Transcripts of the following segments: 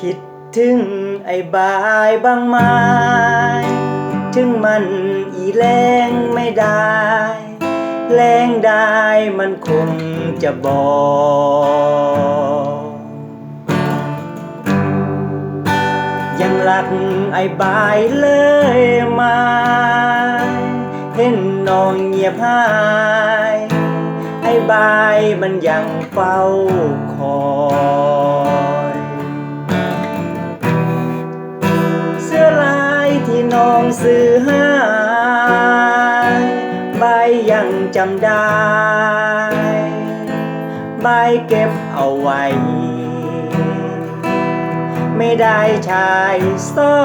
คิดถึงไอ้บายบางไม้ถึงมันอีแรงไม่ได้ แรงได้มันคงจะบอกยังรักไอ้บายเลยไมาเห็นน้องเงียบหาย ไอ้บายมันยังเฝ้าคอย องซื้อห้ใบยังจำได้ ใบเก็บเอาไว้ ไม่ได้ชายซอ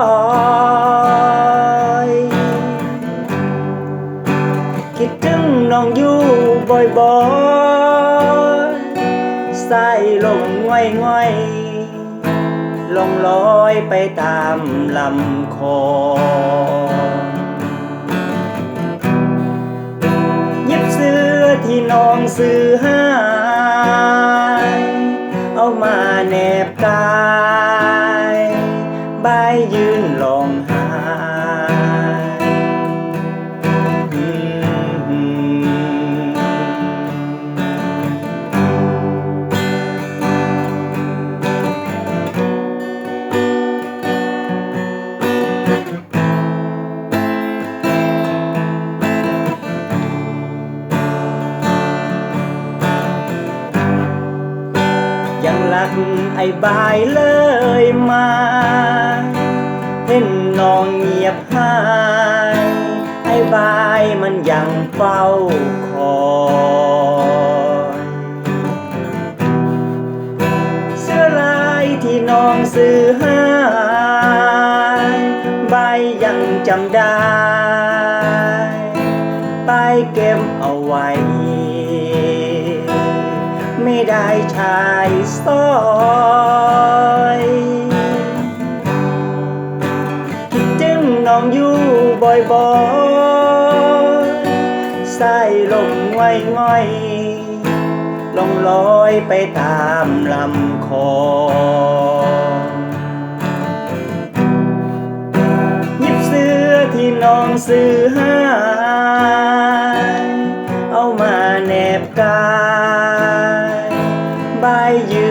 ยคิดถึงน้องอยู่บ่อยๆใส่ลมง่อยง่อยๆ ลงลอยไปตามลำคลองยิบเสื้อที่น้องซื้อให้ักไอ้บายเลยมา เห็นน้องเงียบหายไอ้บายมันยังเฝ้าคอยเสื้อลายที่น้องซื้อให้ใบยังจำได้ ไปเก็บเอาไว้ ไม่ได้ชายซอยคิดถึงน้องอยู่บ่อยๆใส่ลมง่อยง่อยๆลงลอยไปตามลำคลองยิบเสื้อที่น้องซื้อให้ บา